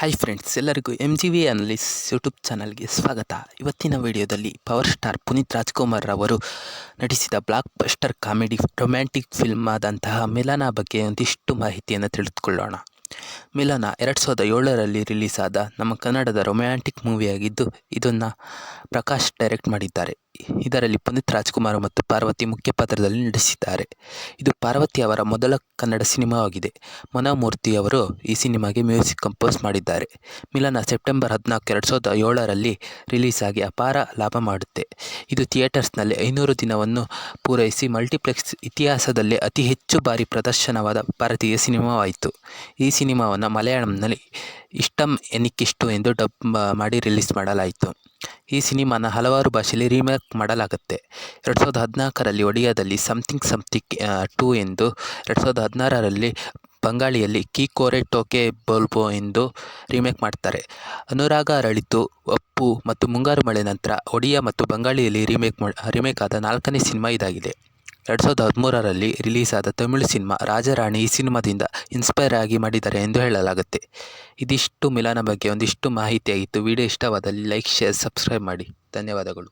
Hi friends ಎಲ್ಲರಿಗೂ M G V analysis YouTube ಚಾನಲ್ಗೆ ಸ್ವಾಗತ. ಇವತ್ತಿನ ವಿಡಿಯೋದಲ್ಲಿ ಪವರ್ ಸ್ಟಾರ್ ಪುನೀತ್ ರಾಜ್ಕುಮಾರ್ ಅವರು ನಟಿಸಿದ blockbuster comedy romantic film ಆದಂತಹ ಮಿಲನ ಬಗ್ಗೆ ಒಂದಿಷ್ಟು ಮಾಹಿತಿಯನ್ನು ತಿಳಿದುಕೊಳ್ಳೋಣ. ಮಿಲನ ಎರಡು ಸಾವಿರದ ಏಳರಲ್ಲಿ ರಿಲೀಸ್ ಆದ ನಮ್ಮ ಕನ್ನಡದ ರೊಮ್ಯಾಂಟಿಕ್ ಮೂವಿಯಾಗಿದ್ದು, ಇದನ್ನು ಪ್ರಕಾಶ್ ಡೈರೆಕ್ಟ್ ಮಾಡಿದ್ದಾರೆ. ಇದರಲ್ಲಿ ಪುನೀತ್ ರಾಜ್ಕುಮಾರ್ ಮತ್ತು ಪಾರ್ವತಿ ಮುಖ್ಯ ಪಾತ್ರದಲ್ಲಿ ನಟಿಸಿದ್ದಾರೆ. ಇದು ಪಾರ್ವತಿ ಅವರ ಮೊದಲ ಕನ್ನಡ ಸಿನಿಮಾವಾಗಿದೆ. ಮನೋಮೂರ್ತಿ ಅವರು ಈ ಸಿನಿಮಾಗೆ ಮ್ಯೂಸಿಕ್ ಕಂಪೋಸ್ ಮಾಡಿದ್ದಾರೆ. ಮಿಲನ ಸೆಪ್ಟೆಂಬರ್ ಹದಿನಾಲ್ಕು ಎರಡು ಸಾವಿರದ ಏಳರಲ್ಲಿ ರಿಲೀಸ್ ಆಗಿ ಅಪಾರ ಲಾಭ ಮಾಡುತ್ತೆ. ಇದು ಥಿಯೇಟರ್ಸ್ನಲ್ಲಿ ಐನೂರು ದಿನವನ್ನು ಪೂರೈಸಿ ಮಲ್ಟಿಪ್ಲೆಕ್ಸ್ ಇತಿಹಾಸದಲ್ಲೇ ಅತಿ ಹೆಚ್ಚು ಬಾರಿ ಪ್ರದರ್ಶನವಾದ ಭಾರತೀಯ ಸಿನಿಮಾವಾಯಿತು. ಈ ಸಿನಿಮಾವನ್ನು ಮಲಯಾಳಂನಲ್ಲಿ ಇಷ್ಟಂ ಎನಿಕ್ಕಿಷ್ಟು ಎಂದು ಡಬ್ ಮಾಡಿ ರಿಲೀಸ್ ಮಾಡಲಾಯಿತು. ಈ ಸಿನಿಮಾನ ಹಲವಾರು ಭಾಷೆಯಲ್ಲಿ ರೀಮೇಕ್ ಮಾಡಲಾಗುತ್ತೆ. ಎರಡು ಸಾವಿರದ ಹದಿನಾಲ್ಕರಲ್ಲಿ ಒಡಿಯಾದಲ್ಲಿ ಸಮಥಿಂಗ್ ಸಮಥಿಂಗ್ ಟೂ ಎಂದು ಎರಡು ಸಾವಿರದ ಹದಿನಾರರಲ್ಲಿ ಬಂಗಾಳಿಯಲ್ಲಿ ಕೀ ಕೋರೆ ಟೋಕೆ ಬೋಲ್ಬೋ ಎಂದು ರೀಮೇಕ್ ಮಾಡ್ತಾರೆ. ಅನುರಾಗ ಅರಳಿತು, ಅಪ್ಪು ಮತ್ತು ಮುಂಗಾರು ಮಳೆ ನಂತರ ಒಡಿಯಾ ಮತ್ತು ಬಂಗಾಳಿಯಲ್ಲಿ ರೀಮೇಕ್ ಮಾ, ರೀಮೇಕ್ ಆದ ನಾಲ್ಕನೇ ಸಿನಿಮಾ ಇದಾಗಿದೆ. ಎರಡು ಸಾವಿರದ ಹದಿಮೂರರಲ್ಲಿ ರಿಲೀಸ್ ಆದ ತಮಿಳು ಸಿನಿಮಾ ರಾಜರಾಣಿ ಈ ಸಿನಿಮಾದಿಂದ ಇನ್ಸ್ಪೈರ್ ಆಗಿ ಮಾಡಿದ್ದಾರೆ ಎಂದು ಹೇಳಲಾಗುತ್ತೆ. ಇದಿಷ್ಟು ಮಿಲನ ಬಗ್ಗೆ, ಒಂದಿಷ್ಟು ಮಾಹಿತಿಯಾಗಿತ್ತು. ವಿಡಿಯೋ ಇಷ್ಟವಾದಲ್ಲಿ ಲೈಕ್ ಶೇರ್ ಸಬ್ಸ್ಕ್ರೈಬ್ ಮಾಡಿ. ಧನ್ಯವಾದಗಳು.